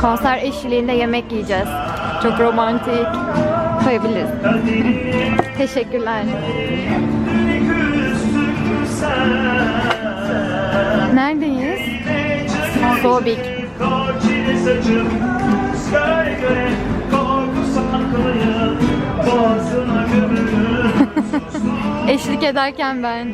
Konser eşliğinde yemek yiyeceğiz. Çok romantik. Koyabiliriz. Teşekkürler. Neredeyiz? Sobik. Eşlik ederken ben.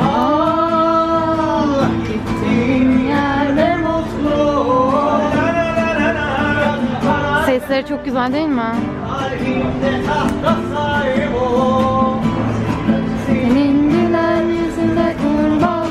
Allah Sesleri çok güzel değil mi? Senin gülen yüzünde kurban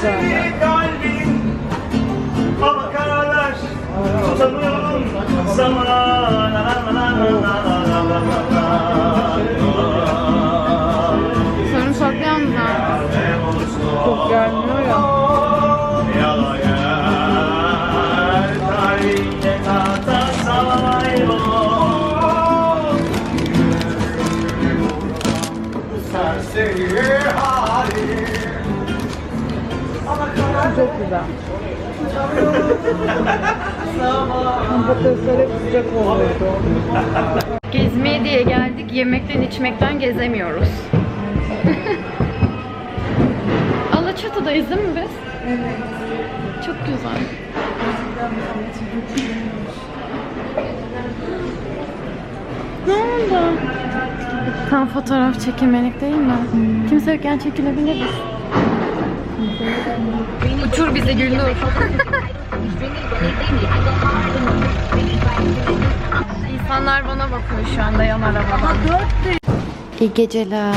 Sensin kalbim Ama kararlar tutamıyorum Zaman Sorun saklayan mı? Çok gelmiyor. Ya Çok güzel. Patatesler hep sıcak oluyordu. Gezmeye diye geldik. Yemekten içmekten gezemiyoruz. Alaçatı'dayız değil mi biz? Evet. Çok güzel. Ne oldu? Tam fotoğraf çekilmelik değil mi? Kimse yokken çekilebiliriz. Uçur bizi Güldür. İnsanlar bana bakıyor şu anda yan arabadan. İyi geceler.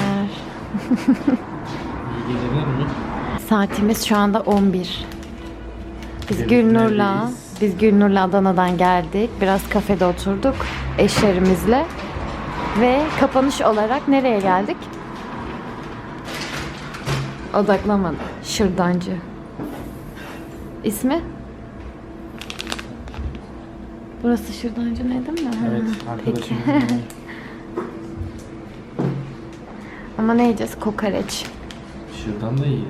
Saatimiz şu anda 11. Biz Gülnur'la, biz Gülnur'la Adana'dan geldik. Biraz kafede oturduk eşlerimizle. Ve kapanış olarak nereye geldik? Odaklamadı. Şırdancı. İsmi? Burası Şırdancı ne değil mi? Evet, Ha, Peki. Ama ne yiyeceğiz? Kokoreç. Şuradan da iyi.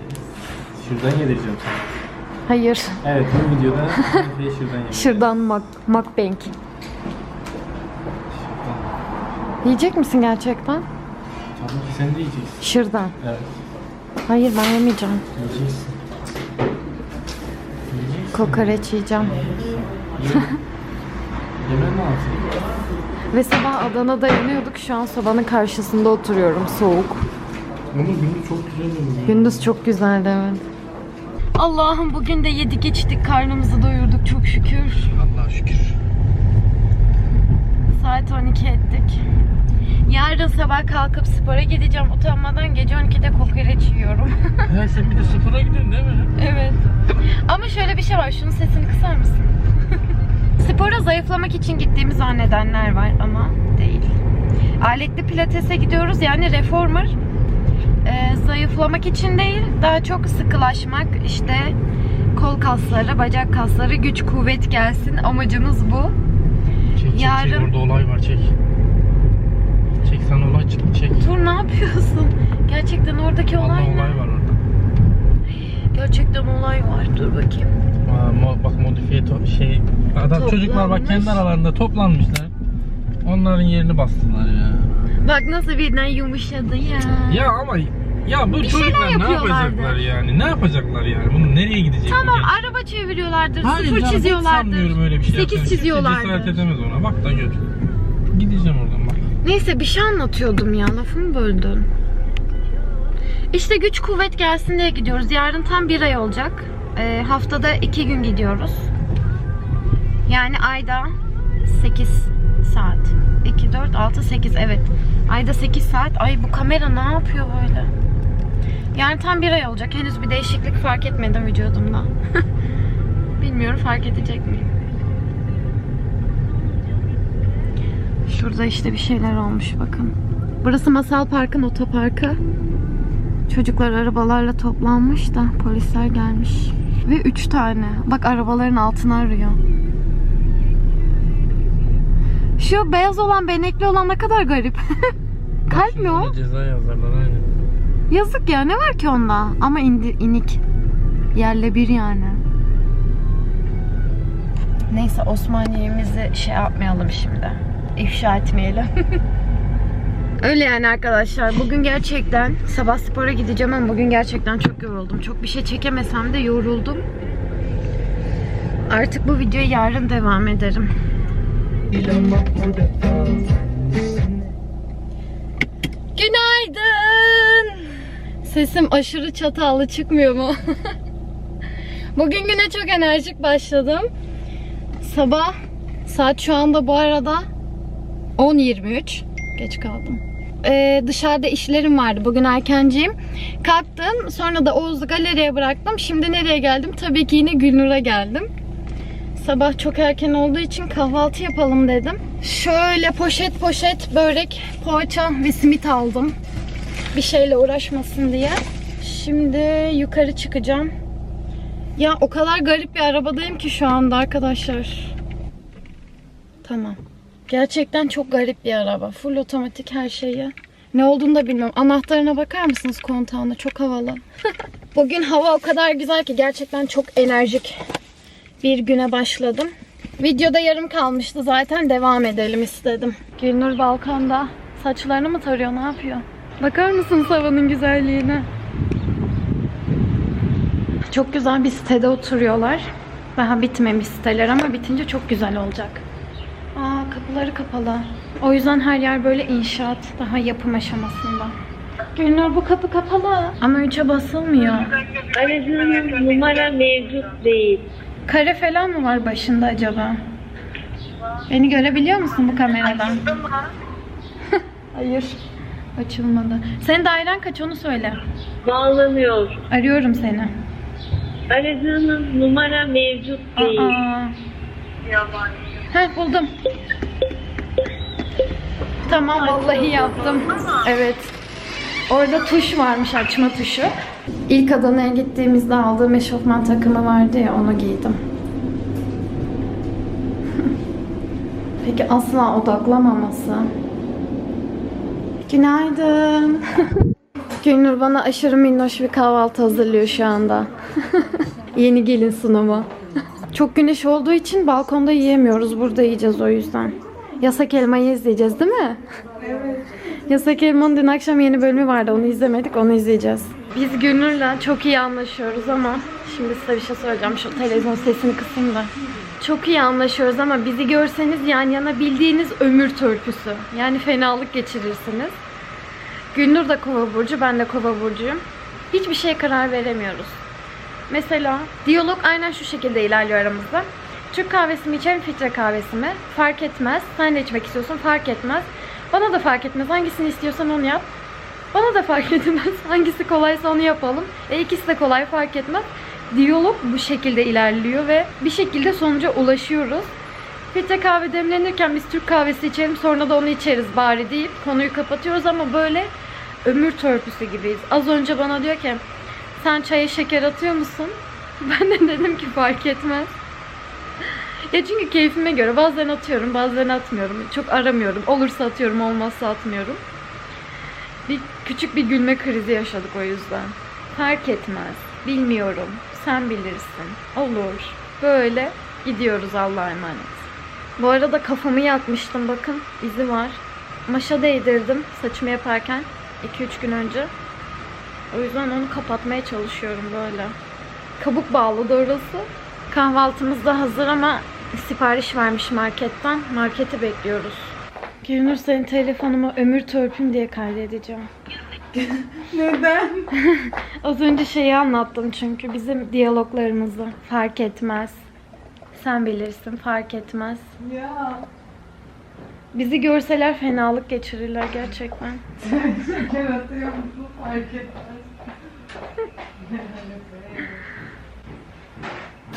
Şuradan yedireceğim sana. Hayır. Evet, bu videoda bir şuradan yedireceğim. Şırdan mak makbank. Yiyecek misin gerçekten? Tabii ki sen de yiyeceksin. Şırdan. Evet, Hayır ben yemeyeceğim. yiyeceksin. Yiyeceksin. Kokoreç yiyeceğim. Ye. Yemen lazım. Ve sabah Adana'da yanıyorduk. Şu an sobanın karşısında oturuyorum. Soğuk. Ama günü çok güzel oldu. Gündüz çok güzeldi evet. Allah'ım bugün de yedik içtik. Karnımızı doyurduk çok şükür. Allah'a şükür. Saat 12 ettik. Yarın sabah kalkıp spora gideceğim. Utanmadan gece 12'de kokoreç Ha sen bir de spora gidiyorsun değil mi? evet. Ama şöyle bir şey var. Şunun sesini kısar mısın? Spora zayıflamak için gittiğimi zannedenler var ama değil. Aletli pilatese gidiyoruz yani reformer. Ee, zayıflamak için değil, daha çok sıkılaşmak, işte kol kasları, bacak kasları, güç kuvvet gelsin. Amacımız bu. Çek çek Yarın- çek orada olay var çek. Çek sana olay çık çek. Dur ne yapıyorsun? Gerçekten oradaki Allah olay ne? olay var orada. Gerçekten olay var. Dur bakayım. Aa, mo- bak modifiye şey adam çocuklar bak kendi aralarında toplanmışlar. Onların yerini bastılar ya. Bak nasıl birden yumuşadı ya. Ya ama ya bu Bir çocuklar ne yapacaklar yani? Ne yapacaklar yani? Bunu nereye gidecek? Tamam genç? araba çeviriyorlardır, Hayır sıfır çiziyorlardır, öyle bir şey. 8 yapacağını. Kimse Cesaret çiziyorlardır. edemez ona. Bak da gör. Gideceğim oradan bak. Neyse bir şey anlatıyordum ya lafımı böldün. İşte güç kuvvet gelsin diye gidiyoruz. Yarın tam bir ay olacak. Ee, haftada iki gün gidiyoruz. Yani ayda 8 saat. 2, 4, 6, 8 evet. Ayda 8 saat. Ay bu kamera ne yapıyor böyle? Yani tam bir ay olacak. Henüz bir değişiklik fark etmedim vücudumda. Bilmiyorum fark edecek miyim? Şurada işte bir şeyler olmuş bakın. Burası Masal Park'ın otoparkı. Çocuklar arabalarla toplanmış da polisler gelmiş. Ve üç tane. Bak arabaların altını arıyor. Şu beyaz olan benekli olan ne kadar garip. Kalp mi o? Ceza yazarlar aynen. Yazık ya ne var ki onda? Ama indi, inik. Yerle bir yani. Neyse Osmaniye'mizi şey yapmayalım şimdi. İfşa etmeyelim. Öyle yani arkadaşlar. Bugün gerçekten sabah spora gideceğim ama bugün gerçekten çok yoruldum. Çok bir şey çekemesem de yoruldum. Artık bu videoyu yarın devam ederim. Günaydın. Sesim aşırı çatallı çıkmıyor mu? Bugün güne çok enerjik başladım. Sabah saat şu anda bu arada 10.23. Geç kaldım. Ee, dışarıda işlerim vardı. Bugün erkenciyim. Kalktım. Sonra da Oğuz'u galeriye bıraktım. Şimdi nereye geldim? Tabii ki yine Gülnur'a geldim. Sabah çok erken olduğu için kahvaltı yapalım dedim. Şöyle poşet poşet börek, poğaça ve simit aldım. Bir şeyle uğraşmasın diye. Şimdi yukarı çıkacağım. Ya o kadar garip bir arabadayım ki şu anda arkadaşlar. Tamam. Gerçekten çok garip bir araba. Full otomatik her şeyi. Ne olduğunu da bilmiyorum. Anahtarına bakar mısınız kontağına? Çok havalı. Bugün hava o kadar güzel ki gerçekten çok enerjik bir güne başladım. Videoda yarım kalmıştı zaten devam edelim istedim. Gülnur balkonda saçlarını mı tarıyor ne yapıyor? Bakar mısınız havanın güzelliğine? Çok güzel bir sitede oturuyorlar. Daha bitmemiş siteler ama bitince çok güzel olacak. Kapıları kapalı. O yüzden her yer böyle inşaat daha yapım aşamasında. Gülnur bu kapı kapalı. Ama 3'e basılmıyor. Aradığınız numara mevcut değil. Kare falan mı var başında acaba? Beni görebiliyor musun bu kameradan? Hayır. Açılmadı. Senin dairen kaç onu söyle. Bağlanıyor. Arıyorum seni. Aradığınız numara mevcut değil. Aa. Heh buldum. Tamam vallahi yaptım. Evet. Orada tuş varmış açma tuşu. İlk Adana'ya gittiğimizde aldığım eşofman takımı vardı ya onu giydim. Peki asla odaklamaması. Günaydın. Gülnur bana aşırı minnoş bir kahvaltı hazırlıyor şu anda. Yeni gelin sunumu. Çok güneş olduğu için balkonda yiyemiyoruz. Burada yiyeceğiz o yüzden. Yasak elmayı izleyeceğiz değil mi? Evet. Yasak Elma'nın dün akşam yeni bölümü vardı. Onu izlemedik. Onu izleyeceğiz. Biz Gülnur'la çok iyi anlaşıyoruz ama şimdi size bir şey söyleyeceğim. Şu televizyon sesini kısayım da. Çok iyi anlaşıyoruz ama bizi görseniz yan yana bildiğiniz ömür törpüsü. Yani fenalık geçirirsiniz. Gülnur da kova burcu, ben de kova burcuyum. Hiçbir şeye karar veremiyoruz. Mesela diyalog aynen şu şekilde ilerliyor aramızda. Türk kahvesi mi içerim, filtre kahvesi mi? Fark etmez. Sen de içmek istiyorsun, fark etmez. Bana da fark etmez. Hangisini istiyorsan onu yap. Bana da fark etmez. Hangisi kolaysa onu yapalım. E ikisi de kolay fark etmez. Diyalog bu şekilde ilerliyor ve bir şekilde sonuca ulaşıyoruz. Filtre kahve demlenirken biz Türk kahvesi içelim sonra da onu içeriz bari deyip konuyu kapatıyoruz ama böyle ömür törpüsü gibiyiz. Az önce bana diyor ki sen çaya şeker atıyor musun? Ben de dedim ki fark etmez. Ya çünkü keyfime göre bazen atıyorum bazen atmıyorum. Çok aramıyorum. Olursa atıyorum olmazsa atmıyorum. Bir küçük bir gülme krizi yaşadık o yüzden. Fark etmez. Bilmiyorum. Sen bilirsin. Olur. Böyle gidiyoruz Allah'a emanet. Bu arada kafamı yakmıştım bakın. izi var. Maşa değdirdim saçımı yaparken 2-3 gün önce. O yüzden onu kapatmaya çalışıyorum böyle. Kabuk bağladı orası. Kahvaltımız da hazır ama sipariş vermiş marketten. Marketi bekliyoruz. Gülnur senin telefonuma ömür törpüm diye kaydedeceğim. Neden? Az önce şeyi anlattım çünkü bizim diyaloglarımızı. Fark etmez. Sen bilirsin fark etmez. Ya. Bizi görseler fenalık geçirirler gerçekten. Şeker atıyor musun? Fark etmez.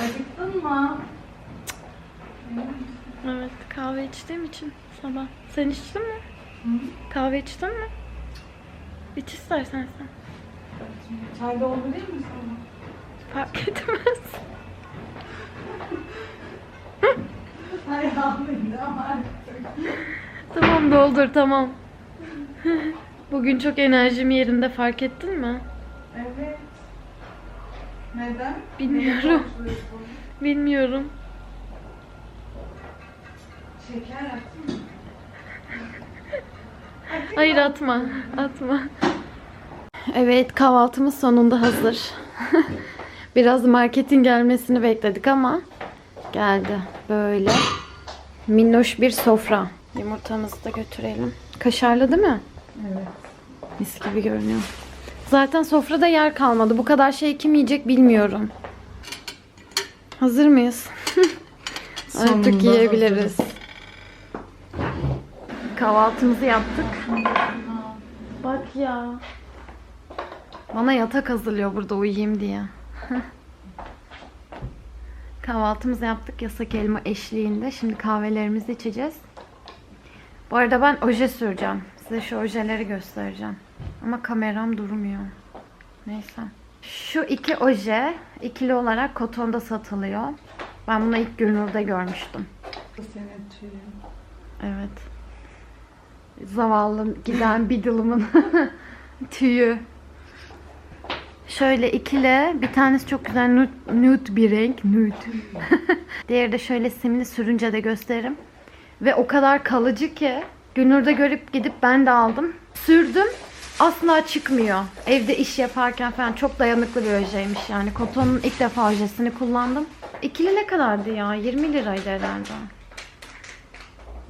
Acıktın mı? Evet Kahve içtiğim için sabah. Sen içtin mi? Kahve içtin mi? İç istersen sen. Çay doldurayım mı sana? Fark etmez. Almayın ama. Tamam doldur tamam. Bugün çok enerjim yerinde fark ettin mi? Evet. Neden? Bilmiyorum. Bilmiyorum. Şeker attın mı? Hayır atma. Atma. Evet kahvaltımız sonunda hazır. Biraz marketin gelmesini bekledik ama geldi. Böyle minnoş bir sofra. Yumurtamızı da götürelim. Kaşarlı değil mi? Evet. Mis gibi görünüyor. Zaten sofrada yer kalmadı. Bu kadar şey kim yiyecek bilmiyorum. Hazır mıyız? Artık yiyebiliriz. Kahvaltımızı yaptık. Bak ya. Bana yatak hazırlıyor burada uyuyayım diye. Kahvaltımızı yaptık yasak elma eşliğinde. Şimdi kahvelerimizi içeceğiz. Bu arada ben oje süreceğim. Size şu ojeleri göstereceğim. Ama kameram durmuyor. Neyse. Şu iki oje ikili olarak kotonda satılıyor. Ben bunu ilk Gülnur'da görmüştüm. Evet. Zavallı giden bir dılımın tüyü. Şöyle ikili. Bir tanesi çok güzel nude, nude bir renk. Nude. Diğeri de şöyle simli sürünce de gösteririm. Ve o kadar kalıcı ki. Günür'de görüp gidip ben de aldım. Sürdüm. Asla çıkmıyor. Evde iş yaparken falan çok dayanıklı bir ojeymiş yani. Koton'un ilk defa ojesini kullandım. İkili ne kadardı ya? 20 liraydı herhalde.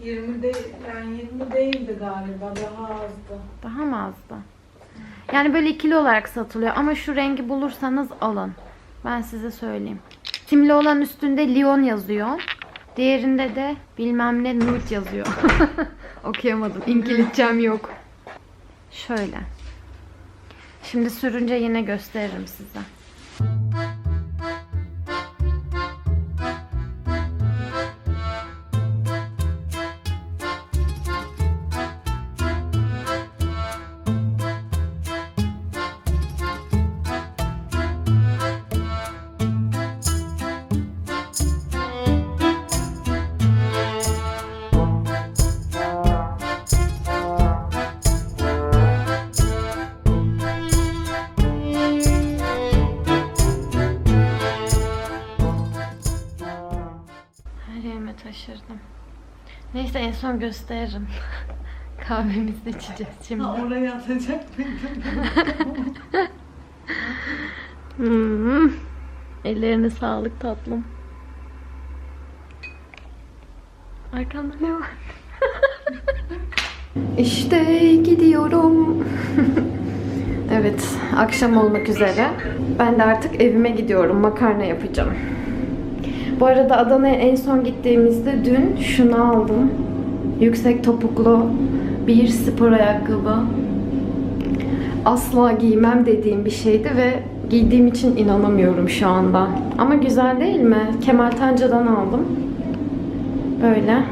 20 değil, yani 20 değildi galiba, daha azdı. Daha mı azdı? Yani böyle ikili olarak satılıyor ama şu rengi bulursanız alın. Ben size söyleyeyim. Simli olan üstünde Lyon yazıyor. Diğerinde de bilmem ne nude yazıyor. Okuyamadım. İngilizcem yok. Şöyle. Şimdi sürünce yine gösteririm size. Neyse en son gösteririm. Kahvemizi içeceğiz şimdi. Ha oraya atacak mıydım? Hmm. Ellerine sağlık tatlım. Arkanda ne var? işte gidiyorum. evet, akşam olmak üzere. Ben de artık evime gidiyorum. Makarna yapacağım. Bu arada Adana'ya en son gittiğimizde dün şunu aldım. Yüksek topuklu bir spor ayakkabı asla giymem dediğim bir şeydi ve giydiğim için inanamıyorum şu anda. Ama güzel değil mi? Kemal Tanca'dan aldım. Böyle.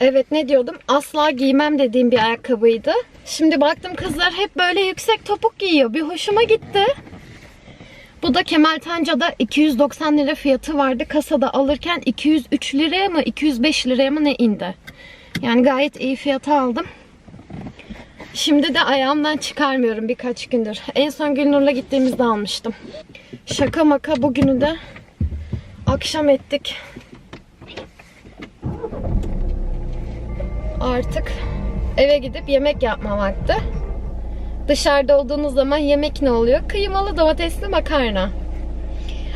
Evet ne diyordum? Asla giymem dediğim bir ayakkabıydı. Şimdi baktım kızlar hep böyle yüksek topuk giyiyor. Bir hoşuma gitti. Bu da Kemal Tanca'da 290 lira fiyatı vardı. Kasada alırken 203 liraya mı 205 liraya mı ne indi. Yani gayet iyi fiyata aldım. Şimdi de ayağımdan çıkarmıyorum birkaç gündür. En son Gülnur'la gittiğimizde almıştım. Şaka maka bugünü de akşam ettik. Artık eve gidip yemek yapma vakti. Dışarıda olduğunuz zaman yemek ne oluyor? Kıymalı domatesli makarna.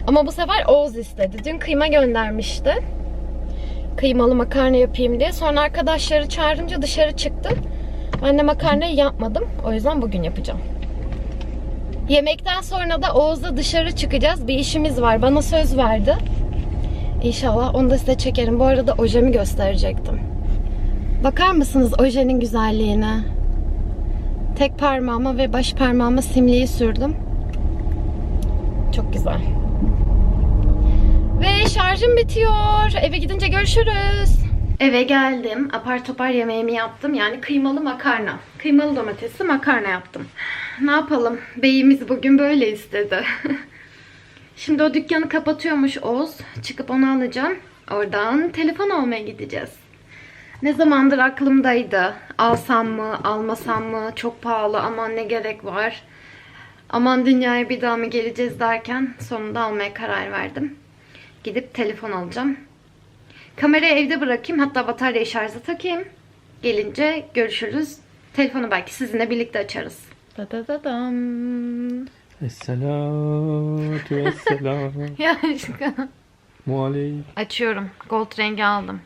Ama bu sefer Oğuz istedi. Dün kıyma göndermişti. Kıymalı makarna yapayım diye. Sonra arkadaşları çağırınca dışarı çıktı. Ben de makarnayı yapmadım. O yüzden bugün yapacağım. Yemekten sonra da Oğuz'la dışarı çıkacağız. Bir işimiz var. Bana söz verdi. İnşallah onu da size çekerim. Bu arada ojemi gösterecektim. Bakar mısınız ojenin güzelliğine? Tek parmağıma ve baş parmağıma simliği sürdüm. Çok güzel. Ve şarjım bitiyor. Eve gidince görüşürüz. Eve geldim. Apar topar yemeğimi yaptım. Yani kıymalı makarna. Kıymalı domatesli makarna yaptım. Ne yapalım? Beyimiz bugün böyle istedi. Şimdi o dükkanı kapatıyormuş Oğuz. Çıkıp onu alacağım. Oradan telefon almaya gideceğiz. Ne zamandır aklımdaydı. Alsam mı, almasam mı? Çok pahalı aman ne gerek var. Aman dünyaya bir daha mı geleceğiz derken sonunda almaya karar verdim. Gidip telefon alacağım. Kamerayı evde bırakayım. Hatta bataryayı şarja takayım. Gelince görüşürüz. Telefonu belki sizinle birlikte açarız. Da da da dam. Esselatu vesselam. Ya aşkım. Açıyorum. Gold rengi aldım.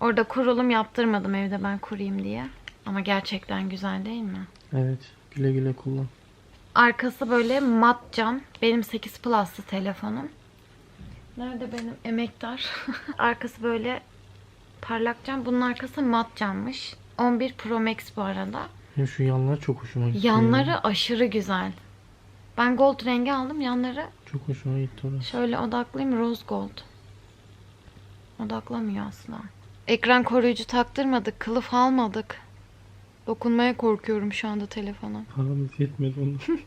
Orada kurulum yaptırmadım evde ben kurayım diye. Ama gerçekten güzel değil mi? Evet. Güle güle kullan. Arkası böyle mat cam. Benim 8 Plus'lı telefonum. Nerede benim emektar? arkası böyle parlak cam. Bunun arkası mat cammış. 11 Pro Max bu arada. Benim şu yanlar çok hoşuma gitti. ya. Yanları aşırı güzel. Ben gold rengi aldım. Yanları Çok hoşuma gitti orası. şöyle odaklayayım. Rose gold. Odaklamıyor asla. Ekran koruyucu taktırmadık. Kılıf almadık. Dokunmaya korkuyorum şu anda telefona. Paramız yetmedi onu.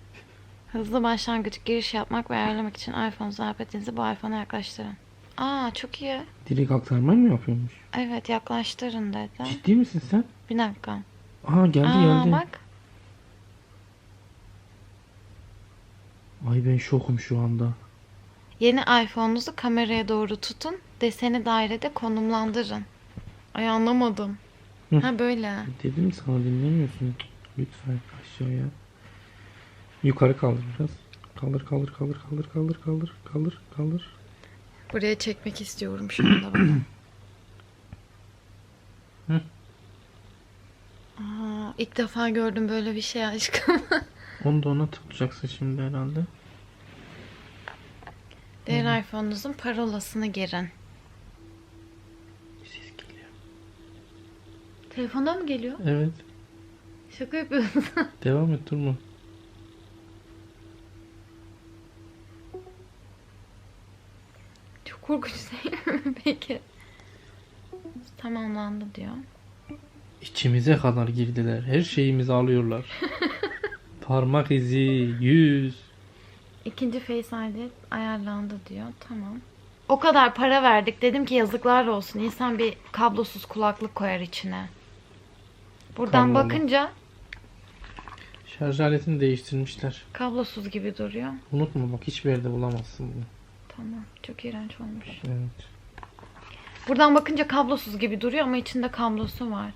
Hızlı başlangıç giriş yapmak ve ayarlamak için iPhone sohbetinizi bu iPhone'a yaklaştırın. Aa çok iyi. Direkt aktarma mı yapıyormuş? Evet yaklaştırın dedi. Ciddi misin sen? Bir dakika. Aa geldi Aa geldi. bak. Ay ben şokum şu anda. Yeni iPhone'unuzu kameraya doğru tutun. Deseni dairede konumlandırın. Ay anlamadım. Hı. Ha böyle. Dedim sana dinlemiyorsun. Lütfen aşağıya. Yukarı kaldır biraz. Kaldır kaldır kaldır kaldır kaldır kaldır kaldır kaldır. Buraya çekmek istiyorum şu anda. Hı. Aa, ilk defa gördüm böyle bir şey aşkım. Onu da ona tutacaksın şimdi herhalde. Diğer iPhone'unuzun parolasını girin. Ses geliyor. Telefonda mı geliyor? Evet. Şaka yapıyorsun. Devam et durma. Çok korkunç değil mi? Peki. Tamamlandı diyor. İçimize kadar girdiler. Her şeyimizi alıyorlar. Parmak izi, yüz. İkinci Face ID ayarlandı diyor. Tamam. O kadar para verdik. Dedim ki yazıklar olsun. İnsan bir kablosuz kulaklık koyar içine. Buradan Kablolu. bakınca Şarj aletini değiştirmişler. kablosuz gibi duruyor. Unutma bak hiçbir yerde bulamazsın bunu. Tamam. Çok iğrenç olmuş. Evet. Buradan bakınca kablosuz gibi duruyor ama içinde kablosu var.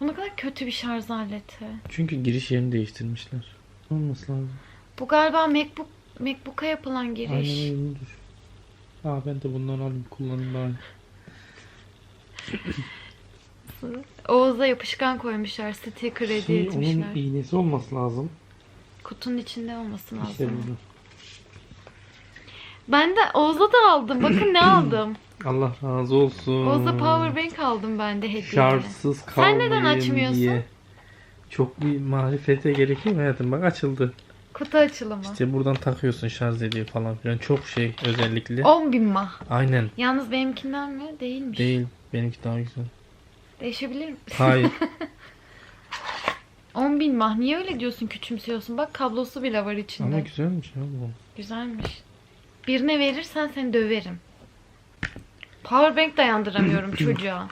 Bu ne kadar kötü bir şarj aleti. Çünkü giriş yerini değiştirmişler. Olması lazım. Bu galiba MacBook MacBook'a yapılan giriş. Aynen öyledir. Aa ben de bundan alayım kullanayım bari. Oğuz'a yapışkan koymuşlar. Sticker hediye Şey, etmişler. onun iğnesi olması lazım. Kutunun içinde olması lazım. İşte burada. Ben de Oğuz'a da aldım. Bakın ne aldım. Allah razı olsun. Oğuz'a power bank aldım ben de hediye. Şarjsız Sen kalmayayım neden açmıyorsun? diye. Çok bir marifete gerekiyor mu hayatım? Bak açıldı. Kutu açılımı. İşte buradan takıyorsun şarj ediyor falan filan. Çok şey özellikli. 10 bin mah. Aynen. Yalnız benimkinden mi? Değilmiş. Değil. Benimki daha güzel. Değişebilir mi? Hayır. 10 bin mah. Niye öyle diyorsun küçümsüyorsun? Bak kablosu bile var içinde. Ama güzelmiş ya bu. Güzelmiş. Birine verirsen seni döverim. Powerbank dayandıramıyorum çocuğa.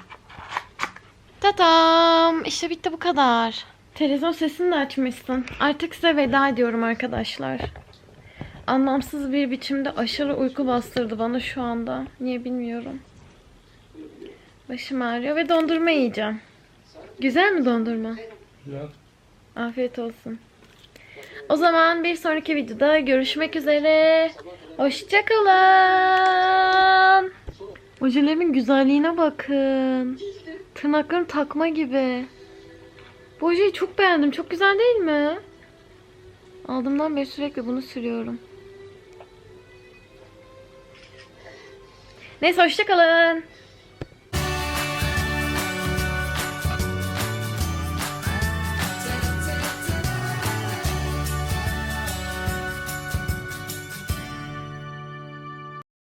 Tatam. İşte bitti bu kadar. Televizyon sesini de açmışsın. Artık size veda ediyorum arkadaşlar. Anlamsız bir biçimde aşırı uyku bastırdı bana şu anda. Niye bilmiyorum. Başım ağrıyor ve dondurma yiyeceğim. Güzel mi dondurma? Güzel. Afiyet olsun. O zaman bir sonraki videoda görüşmek üzere. Hoşçakalın. Ojelerimin güzelliğine bakın. Tırnaklarım takma gibi. Bu ojeyi çok beğendim. Çok güzel değil mi? Aldığımdan beri sürekli bunu sürüyorum. Neyse hoşçakalın.